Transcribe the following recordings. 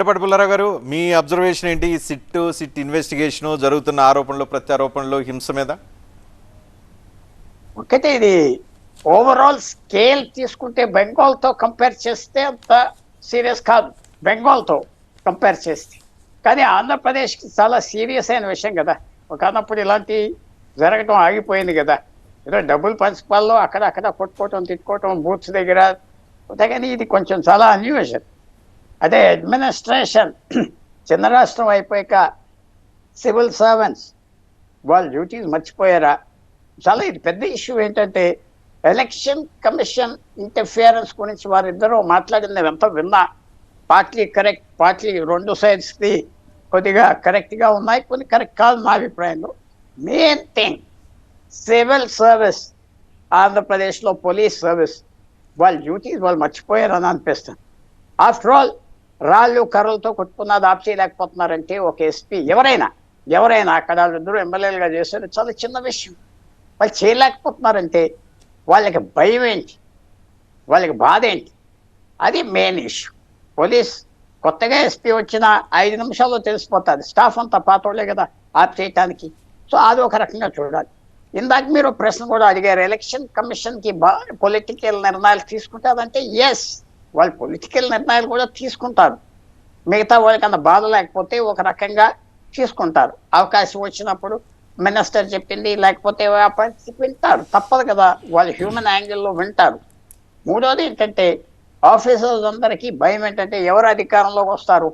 పుట్టపాటి పుల్లారావు గారు మీ అబ్జర్వేషన్ ఏంటి? సిట్ సిట్ ఇన్వెస్టిగేషన్ జరుగుతున్న ఆరోపణలు ప్రత్యారోపణలు హింస మీద? ఒకటి ఇది ఓవరాల్ స్కేల్ తీసుకుంటే బెంగాల్తో కంపేర్ చేస్తే అంత సీరియస్ కాదు. బెంగాల్తో కంపేర్ చేస్తే. కానీ ఆంధ్రప్రదేశ్కి చాలా సీరియస్ అయిన విషయం కదా. ఒకనప్పుడు ఇలాంటి జరగటం ఆగిపోయింది కదా. ఏదో డబుల్ పంచుకోవాలో అక్కడ అక్కడ కొట్టుకోవటం తిట్టుకోవటం బూత్స్ దగ్గర. కానీ ఇది కొంచెం చాలా అన్యూజన్ అదే అడ్మినిస్ట్రేషన్ చిన్న రాష్ట్రం అయిపోయాక సివిల్ సర్వెంట్స్ వాళ్ళ డ్యూటీస్ మర్చిపోయారా? చాలా ఇది పెద్ద ఇష్యూ ఏంటంటే ఎలక్షన్ కమిషన్ ఇంటర్ఫియరెన్స్ గురించి వారిద్దరూ మాట్లాడింది ఎంత విన్నా. పార్ట్లీ కరెక్ట్ పార్ట్లీ రెండు సైడ్స్ది కొద్దిగా కరెక్ట్గా ఉన్నాయి. కొన్ని కరెక్ట్ కాదు నా అభిప్రాయంలో. మెయిన్ థింగ్ సివిల్ సర్వీస్ ఆంధ్రప్రదేశ్లో పోలీస్ సర్వీస్ వాళ్ళ డ్యూటీస్ వాళ్ళు మర్చిపోయారని అనిపిస్తుంది. ఆఫ్టర్ ఆల్ రాళ్ళు కర్రలతో కొట్టుకున్నది ఆప్ చేయలేకపోతున్నారంటే ఒక ఎస్పీ ఎవరైనా ఎవరైనా అక్కడ వాళ్ళిద్దరూ ఎమ్మెల్యేలుగా చేశారు. చాలా చిన్న విషయం. వాళ్ళు చేయలేకపోతున్నారంటే వాళ్ళకి భయం ఏంటి? వాళ్ళకి బాధ ఏంటి? అది మెయిన్ ఇష్యూ. పోలీస్ కొత్తగా ఎస్పీ వచ్చిన ఐదు నిమిషాల్లో తెలిసిపోతుంది స్టాఫ్ అంతా పాతోళ్ళే కదా ఆప్ చేయటానికి. సో అది ఒక రకంగా చూడాలి. ఇందాక మీరు ప్రశ్న కూడా అడిగారు. ఎలక్షన్ కమిషన్కి బా పొలిటికల్ నిర్ణయాలు తీసుకుంటారంటే ఎస్ వాళ్ళు పొలిటికల్ నిర్ణయాలు కూడా తీసుకుంటారు. మిగతా వాళ్ళకి అంత బాధ లేకపోతే ఒక రకంగా తీసుకుంటారు. అవకాశం వచ్చినప్పుడు మినిస్టర్ చెప్పింది లేకపోతే వింటారు. తప్పదు కదా వాళ్ళు హ్యూమన్ యాంగిల్లో వింటారు. మూడోది ఏంటంటే ఆఫీసర్స్ అందరికీ భయం ఏంటంటే ఎవరు అధికారంలోకి వస్తారు?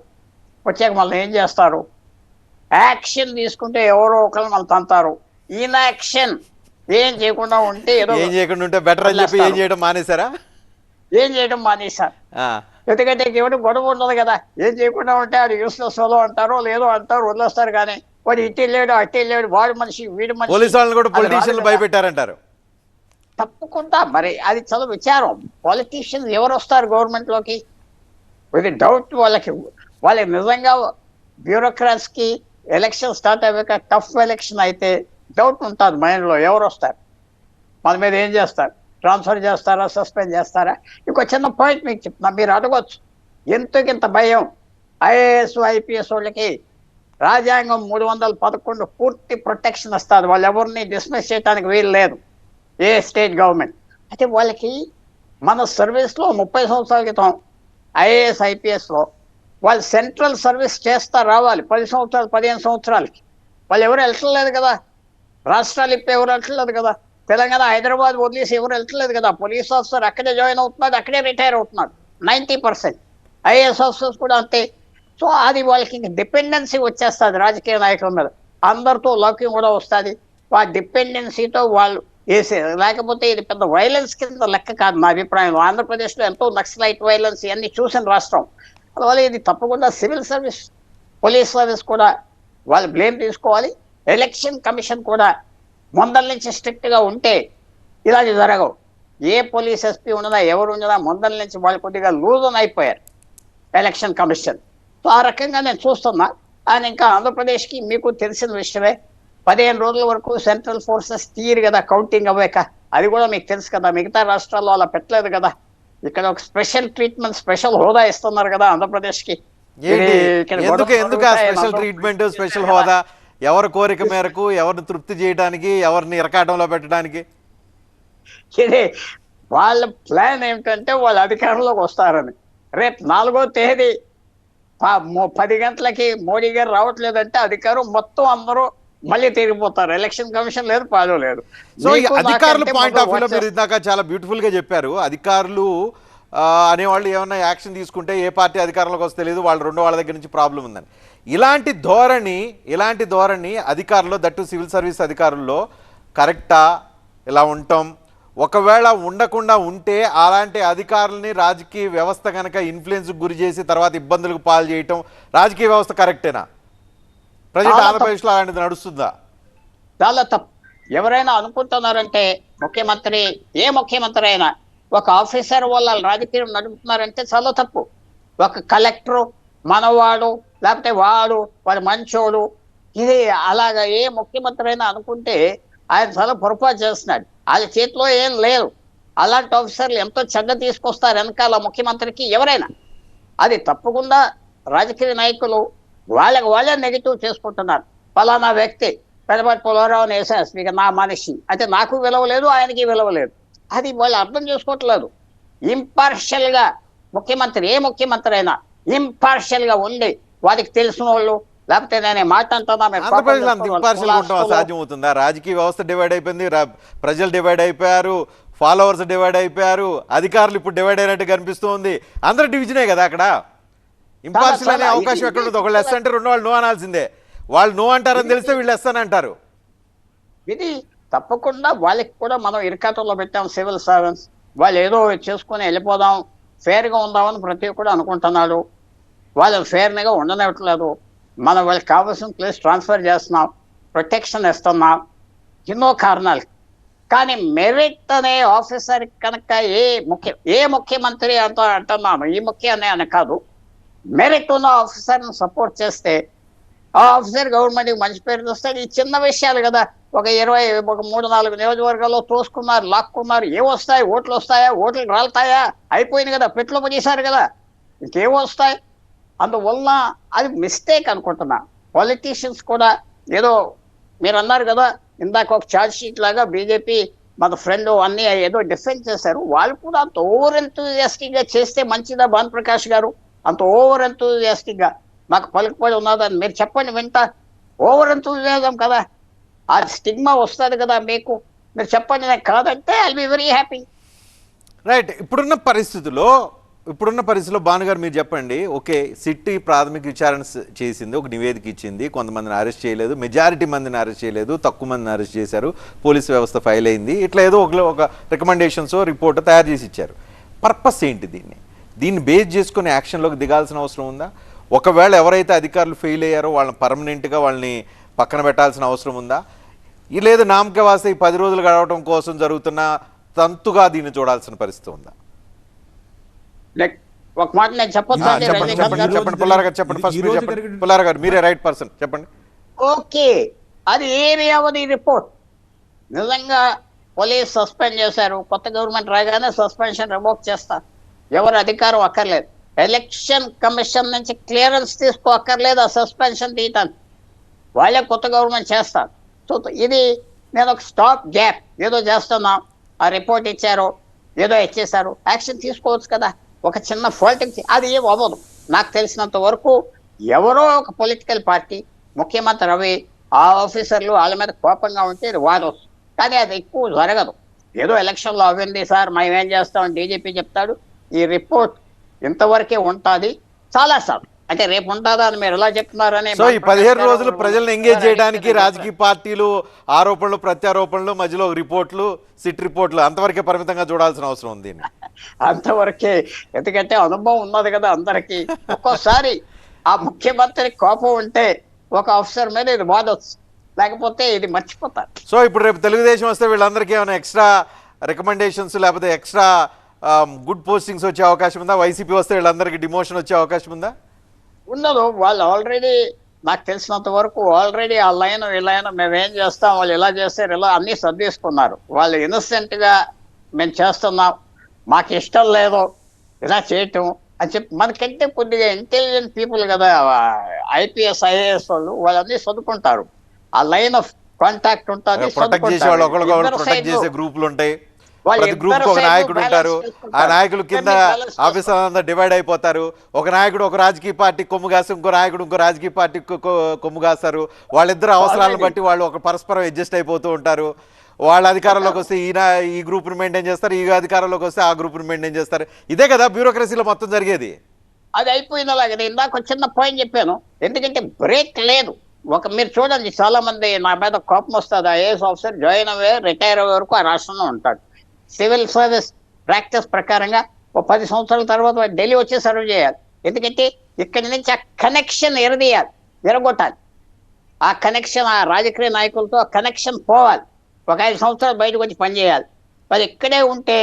వచ్చాక మళ్ళీ ఏం చేస్తారు? యాక్షన్ తీసుకుంటే ఎవరో ఒకరు మళ్ళీ తంతారు. ఈయన యాక్షన్ ఏం చేయకుండా ఉంటే ఏదో ఏం చేయకుండా ఉంటే బెటర్ అని చెప్పి ఏం. చేయడం మానేశారా? ఏం చేయడం మానేశారు? ఎందుకంటే ఎవరికి గొడవ ఉండదు కదా. ఏం చేయకుండా ఉంటే అది యూస్లెస్లో అంటారో లేదో అంటారు వదిలేస్తారు కానీ వాడు ఇటు వెళ్ళాడు అటు వెళ్ళాడు వాడు మనిషి వీడు మనిషి. పోలీసు వాళ్ళని కూడా అది రాదు పొలిటీషియన్లు కదా. భయపెట్టారంటారు. తప్పకుండా. మరి అది చాలా విచారం. పాలిటీషియన్స్ ఎవరు వస్తారు గవర్నమెంట్లోకి? ఇది డౌట్ వాళ్ళకి. వాళ్ళకి నిజంగా బ్యూరోక్రాట్స్కి ఎలక్షన్ స్టార్ట్ అయ్యాక టఫ్ ఎలక్షన్ అయితే డౌట్ ఉంటుంది మైండ్లో. ఎవరు వస్తారు? మన మీద ఏం చేస్తారు? ట్రాన్స్ఫర్ చేస్తారా సస్పెండ్ చేస్తారా? ఇంకో చిన్న పాయింట్ మీకు చెప్తున్నా మీరు అడగొచ్చు. ఎందుకు ఇంత భయం? ఐఏఎస్ ఐపీఎస్ వాళ్ళకి రాజ్యాంగం మూడు వందల పదకొండు పూర్తి ప్రొటెక్షన్ వస్తుంది వాళ్ళు ఎవరిని డిస్మిస్ చేయడానికి వీలు లేదు. ఏ స్టేట్ గవర్నమెంట్ అయితే వాళ్ళకి మన సర్వీస్లో ముప్పై సంవత్సరాల క్రితం ఐఏఎస్ ఐపీఎస్లో వాళ్ళు సెంట్రల్ సర్వీస్ చేస్తా రావాలి. పది సంవత్సరాలు పదిహేను సంవత్సరాలకి. వాళ్ళు ఎవరు వెళ్ళట్లేదు కదా? రాష్ట్రాలు ఇప్పుడు ఎవరు వెళ్ళట్లేదు కదా? తెలంగాణ హైదరాబాద్ వదిలేసి ఎవరు వెళ్తలేదు కదా పోలీస్ ఆఫీసర్ అక్కడే జాయిన్ అవుతున్నాడు అక్కడే రిటైర్ అవుతున్నాడు. Ninety percent. ఐఏఎస్ ఆఫీసర్స్ కూడా అంతే. సో అది వాళ్ళకి డిపెండెన్సీ వచ్చేస్తుంది రాజకీయ నాయకుల మీద. అందరితో లౌక్యం కూడా వస్తుంది. ఆ డిపెండెన్సీతో వాళ్ళు వేసే లేకపోతే ఇది పెద్ద వైలెన్స్ కింద లెక్క కాదు నా అభిప్రాయంలో. ఆంధ్రప్రదేశ్లో ఎంతో నక్సలైట్ వైలెన్స్ ఇవన్నీ చూసిన రాష్ట్రం. అందువల్ల ఇది తప్పకుండా సివిల్ సర్వీస్ పోలీస్ సర్వీస్ కూడా వాళ్ళు బ్లేమ్ తీసుకోవాలి. ఎలక్షన్ కమిషన్ కూడా ముందల నుంచి స్ట్రిక్ట్గా ఉంటే ఇలాంటి జరగవు. ఏ పోలీస్ ఎస్పీ ఉన్నదా ఎవరు ఉన్నదా ముందల నుంచి వాళ్ళు కొద్దిగా లూజ్ అయిపోయారు ఎలక్షన్ కమిషన్. సో ఆ రకంగా నేను చూస్తున్నా. ఆయన ఇంకా ఆంధ్రప్రదేశ్కి మీకు తెలిసిన విషయమే పదిహేను రోజుల వరకు సెంట్రల్ ఫోర్సెస్ తీరు కదా కౌంటింగ్ అవ్వాక. అది కూడా మీకు తెలుసు కదా మిగతా రాష్ట్రాల్లో అలా పెట్టలేదు కదా. ఇక్కడ ఒక స్పెషల్ ట్రీట్మెంట్ స్పెషల్ హోదా ఇస్తున్నారు కదా ఆంధ్రప్రదేశ్కి. ఎందుకు ఎందుకు స్పెషల్ ట్రీట్మెంట్ స్పెషల్. హోదా? ఎవరి కోరిక మేరకు ఎవరిని తృప్తి చేయడానికి ఎవరిని ఇరకాటంలో పెట్టడానికి? వాళ్ళ ప్లాన్ ఏమిటంటే వాళ్ళు అధికారంలోకి వస్తారని. రేపు నాలుగో తేదీ పది గంటలకి మోడీ గారు రావట్లేదంటే అధికారం మొత్తం అందరూ మళ్ళీ తిరిగిపోతారు. ఎలక్షన్ కమిషన్ లేదు పాలు లేదు. సో అధికారుల పాయింట్ ఆఫ్ వ్యూలో మీరు ఇందాక చాలా బ్యూటిఫుల్గా చెప్పారు. అధికారులు అనేవాళ్ళు ఏమన్నా యాక్షన్ తీసుకుంటే ఏ పార్టీ అధికారంలోకి వస్తే తెలియదు వాళ్ళు రెండో వాళ్ళ దగ్గర నుంచి ప్రాబ్లం ఉందని. ఇలాంటి ధోరణి ఇలాంటి ధోరణి అధికారులు దట్టు సివిల్ సర్వీస్ అధికారుల్లో కరెక్టా? ఇలా ఉంటాం. ఒకవేళ ఉండకుండా ఉంటే అలాంటి అధికారుల్ని రాజకీయ వ్యవస్థ కనుక ఇన్ఫ్లుయెన్స్ గురి చేసి తర్వాత ఇబ్బందులకు పాలు చేయటం రాజకీయ వ్యవస్థ కరెక్టేనా? ప్రజెంట్. ఆంధ్రప్రదేశ్లో అలాంటిది నడుస్తుందా? చాలా తప్పు. ఎవరైనా అనుకుంటున్నారంటే ముఖ్యమంత్రి ఏ ముఖ్యమంత్రి అయినా ఒక ఆఫీసర్ వాళ్ళ రాజకీయం నడుపుతున్నారంటే చాలా తప్పు. ఒక కలెక్టరు మనవాడు లేకపోతే వాడు వాడు మంచోడు. ఇది అలాగా ఏ ముఖ్యమంత్రి అయినా అనుకుంటే ఆయన చాలా పొరపాటు చేస్తున్నాడు. వాళ్ళ చేతిలో ఏం లేదు. అలాంటి ఆఫీసర్లు ఎంతో చెడ్డ తీసుకొస్తారు వెనకాల ముఖ్యమంత్రికి ఎవరైనా. అది తప్పకుండా రాజకీయ నాయకులు వాళ్ళకి వాళ్ళే నెగిటివ్ చేసుకుంటున్నారు. ఫలానా వ్యక్తి పెద్దపాటి పోలవరావు వేసారు స్పీకర్ నా మనిషి. అయితే నాకు విలువ లేదు ఆయనకి విలువ లేదు. అది వాళ్ళు అర్థం చేసుకోవట్లేదు. ఇంపార్షియల్గా ముఖ్యమంత్రి ఏ ముఖ్యమంత్రి అయినా ఇంపార్షియల్గా ఉండి వారికి తెలిసిన వాళ్ళు లేకపోతే నేను మాట అవుతుందా రాజకీయ వ్యవస్థ డివైడ్ అయిపోయింది ప్రజలు డివైడ్ అయిపోయారు ఫాలోవర్స్ డివైడ్ అయిపోయారు అధికారులు ఇప్పుడు డివైడ్ అయినట్టు కనిపిస్తుంది. అందరూ డివిజనే కదా అక్కడ? ఇంపార్షియల్ అనే. అవకాశం ఎక్కడ ఉంటుంది ఒకళ్ళు ఎస్ అంటే రెండు వాళ్ళు నో అనాల్సిందే. వాళ్ళు నో అంటారని తెలిస్తే వీళ్ళు ఎస్ అని అంటారు. ఇది తప్పకుండా వాళ్ళకి కూడా మనం ఇరకాటంలో పెట్టాం సివిల్ సర్వెంట్స్ వాళ్ళు ఏదో చేసుకుని వెళ్ళిపోదాం ఫేర్గా ఉందామని ప్రతి ఒక్కడు అనుకుంటున్నాడు. వాళ్ళు ఫేర్గా ఉండనివ్వట్లేదు. మనం వాళ్ళకి కావాల్సిన ప్లేస్ ట్రాన్స్ఫర్ చేస్తున్నాం ప్రొటెక్షన్ ఇస్తున్నాం. ఎన్నో కారణాలు. కానీ మెరిట్ అనే ఆఫీసర్ కనుక ఏ ముఖ్య ఏ ముఖ్యమంత్రి అంత అంటున్నాను ఈ ముఖ్యాన్ని అని కాదు. మెరిట్ ఉన్న ఆఫీసర్ని సపోర్ట్ చేస్తే ఆ ఆఫీసర్ గవర్నమెంట్కి మంచి పేరు తెస్తే ఈ చిన్న విషయాలు కదా. ఒక ఇరవై ఒక మూడు నాలుగు నియోజకవర్గాల్లో తోసుకున్నారు లాక్కున్నారు ఏమొస్తాయి వస్తాయి ఓట్లు వస్తాయా ఓట్లు రాలుతాయా? అయిపోయింది కదా పెట్లు చేశారు కదా. ఇంకేం వస్తాయి? అందువల్ల అది మిస్టేక్ అనుకుంటున్నా. పొలిటీషియన్స్ కూడా ఏదో మీరు అన్నారు కదా ఇందాక ఒక ఛార్జ్ షీట్ లాగా బీజేపీ మన ఫ్రెండ్ అన్ని ఏదో డిఫెండ్ చేశారు. వాళ్ళు కూడా అంత ఓవర్ ఎంతూజియాస్టిక్గా చేస్తే మంచిదా భాను ప్రకాష్ గారు? అంత ఓవర్ ఎంతూజియాస్టిక్గా మాకు పలుకుబడి ఉన్నదని మీరు చెప్పండి వింటా. ఓవర్ ఎంతూజియాజం కదా. ఆ స్టిగ్మా వస్తుంది కదా మీకు. మీరు చెప్పండి నాకు కాదంటే I be very happy right ఇప్పుడున్న పరిస్థితుల్లో ఇప్పుడున్న పరిస్థితిలో భానుగారు మీరు చెప్పండి ఓకే సిట్టి ప్రాథమిక విచారణ చేసింది ఒక నివేదిక ఇచ్చింది కొంతమందిని అరెస్ట్ చేయలేదు మెజారిటీ మందిని అరెస్ట్ చేయలేదు తక్కువ మందిని అరెస్ట్ చేశారు పోలీస్ వ్యవస్థ ఫైల్ అయింది ఇట్లా ఏదో ఒక ఒక రికమెండేషన్స్ రిపోర్ట్ తయారు చేసి ఇచ్చారు. పర్పస్ ఏంటి దీన్ని? దీన్ని బేస్ చేసుకుని యాక్షన్లోకి దిగాల్సిన అవసరం ఉందా? ఒకవేళ ఎవరైతే అధికారులు ఫెయిల్ అయ్యారో వాళ్ళని పర్మనెంట్గా వాళ్ళని పక్కన పెట్టాల్సిన అవసరం ఉందా? ఈ లేదు నామకే వాస్తే ఈ పది రోజులు గడవటం కోసం జరుగుతున్న తంతుగా దీన్ని చూడాల్సిన పరిస్థితి ఉందా? లైక్ ఒక మాట నేను చెప్పండి చెప్పండి. గారు? చెప్పండి పుల్లారా గారు చెప్పండి. ఫస్ట్ మీరు చెప్పండి. పుల్లారా గారు మీరే రైట్ పర్సన్. చెప్పండి. ఓకే. అది ఏమి అవ్వదు ఈ రిపోర్ట్. నిజంగా పోలీస్ సస్పెండ్ చేశారు. కొత్త గవర్నమెంట్ రాగానే సస్పెన్షన్ రివోక్ చేస్తారు ఎవరు అధికారం అక్కర్లేదు. ఎలక్షన్ కమిషన్ నుంచి క్లియరెన్స్ తీసుకో అక్కర్లేదు ఆ సస్పెన్షన్ తీయటానికి. వాళ్ళే కొత్త గవర్నమెంట్ చేస్తారు. చూద్దాం ఇది నేను ఒక స్టాప్ గ్యాప్ ఏదో చేస్తున్నాం ఆ రిపోర్ట్ ఇచ్చారు ఏదో ఇచ్చేశారు యాక్షన్ తీసుకోవచ్చు కదా ఒక చిన్న ఫాల్ట్ అది ఏం అవ్వదు నాకు తెలిసినంత వరకు ఎవరో ఒక పొలిటికల్ పార్టీ ముఖ్యమంత్రి రవి ఆ ఆఫీసర్లు వాళ్ళ మీద కోపంగా ఉంటే ఇది వాదవచ్చు కానీ అది ఎక్కువ జరగదు ఏదో ఎలక్షన్లో అవ్వింది సార్ మేము ఏం చేస్తామని డీజీపీ చెప్తాడు ఈ రిపోర్ట్ ఇంతవరకే ఉంటుంది చాలా సార్ అంటే రేపు ఉంటుందా అని మీరు ఎలా చెప్తున్నారని సో ఈ పదిహేను రోజులు ప్రజల్ని ఎంగేజ్ చేయడానికి రాజకీయ పార్టీలు ఆరోపణలు ప్రత్యారోపణలు మధ్యలో రిపోర్ట్లు సిట్ రిపోర్ట్లు అంతవరకే పరిమితంగా చూడాల్సిన అవసరం ఉంది. అంతవరకే. ఎందుకంటే అనుభవం ఉన్నది కదా అందరికి. ఒక్కోసారి ఆ ముఖ్యమంత్రి కోపం ఉంటే ఒక ఆఫీసర్ మీద ఇది వాదొచ్చు. లేకపోతే ఇది మర్చిపోతారు. సో ఇప్పుడు రేపు తెలుగుదేశం వస్తే వీళ్ళందరికీ ఏమైనా ఎక్స్ట్రా రికమెండేషన్స్ లేకపోతే ఎక్స్ట్రా గుడ్ పోస్టింగ్స్ వచ్చే అవకాశం ఉందా? వైసీపీ వస్తే వీళ్ళందరికీ డిమోషన్ వచ్చే అవకాశం ఉందా? ఉండదు. వాళ్ళు ఆల్రెడీ నాకు తెలిసినంత వరకు ఆల్రెడీ ఆ లైన్ ఈ లైన్ మేము ఏం చేస్తాం వాళ్ళు ఇలా చేస్తారు ఇలా అన్ని సర్దేసుకున్నారు. వాళ్ళు innocent గా మేము చేస్తున్నాం. మాకు ఇష్టం లేదు ఇలా చేయటం అని చెప్పి మనకంటే కొద్దిగా ఇంటెలిజెంట్ పీపుల్ కదా ఐపీఎస్ ఐఏఎస్ వాళ్ళు వాళ్ళన్నీ చదువుకుంటారు ఆ లైన్ ఆఫ్ కాంటాక్ట్ ఉంటుంది ప్రతి గ్రూప్ ఒక నాయకుడు ఉంటారు. ఆ. నాయకులు కింద ఇద్దరిని balance చేసుకుంటారు. ఆఫీసర్ అంతా డివైడ్ అయిపోతారు. ఒక నాయకుడు ఒక రాజకీయ పార్టీ కొమ్ము కాసి ఇంకో నాయకుడు ఇంకో రాజకీయ పార్టీ కొమ్ము కాస్తారు. వాళ్ళిద్దరు అవసరాలను. బట్టి వాళ్ళు ఒక పరస్పరం అడ్జస్ట్ అయిపోతూ ఉంటారు. వాళ్ళ అధికారంలోకి వస్తే ఈయన ఈ గ్రూప్ని మెయింటైన్ చేస్తారు. ఈ అధికారంలోకి వస్తే ఆ గ్రూప్ని మెయింటైన్ చేస్తారు. ఇదే కదా బ్యూరోక్రసీలో మొత్తం జరిగేది. అది అయిపోయిన అలాగే నేను ఇందాక చిన్న పాయింట్ చెప్పాను. ఎందుకంటే బ్రేక్ లేదు. ఒక మీరు చూడండి చాలా మంది నా మీద కోపం వస్తుంది. ఐఏఎస్ ఆఫీసర్ జాయిన్ అయ్యే రిటైర్ అయ్యే వరకు ఆ రాష్ట్రంలో ఉంటాడు. సివిల్ సర్వీస్ ప్రాక్టీస్ ప్రకారంగా ఒక పది సంవత్సరాల తర్వాత ఢిల్లీ వచ్చి సర్వ్ చేయాలి. ఎందుకంటే ఇక్కడి నుంచి ఆ కనెక్షన్ ఎరదీయాలి ఎరగొట్టాలి ఆ కనెక్షన్ ఆ రాజకీయ నాయకులతో ఆ కనెక్షన్ పోవాలి. ఒక ఐదు సంవత్సరాలు బయటకు వచ్చి పనిచేయాలి మరి ఇక్కడే ఉంటే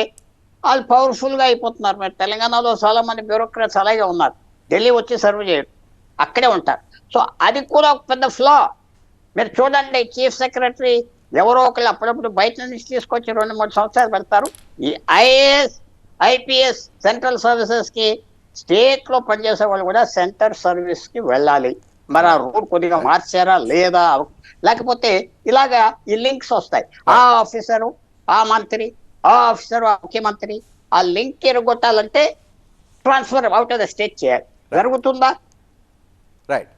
వాళ్ళు పవర్ఫుల్గా అయిపోతున్నారు. మరి తెలంగాణలో చాలా మంది బ్యూరోక్రాట్స్ అలాగే ఉన్నారు. ఢిల్లీ వచ్చి సర్వ్ చేయడం అక్కడే ఉంటారు. సో అది కూడా ఒక పెద్ద ఫ్లా మీరు చూడండి చీఫ్ సెక్రటరీ ఎవరో ఒకళ్ళు అప్పుడప్పుడు బయట నుంచి తీసుకొచ్చి రెండు మూడు సంవత్సరాలు పెడతారు. ఈ ఐఏఎస్ ఐపీఎస్ సెంట్రల్ సర్వీసెస్కి స్టేట్లో పనిచేసే వాళ్ళు కూడా సెంటర్ సర్వీస్కి వెళ్ళాలి. మరి ఆ రూల్ కొద్దిగా మార్చారా లేదా? లేకపోతే ఇలాగా ఈ లింక్స్ వస్తాయి. ఆ ఆఫీసరు ఆ మంత్రి ఆ ఆఫీసరు ఆ ముఖ్యమంత్రి ఆ link ఎరగొట్టాలంటే transfer out of the state చేయాలి. జరుగుతుందా? రైట్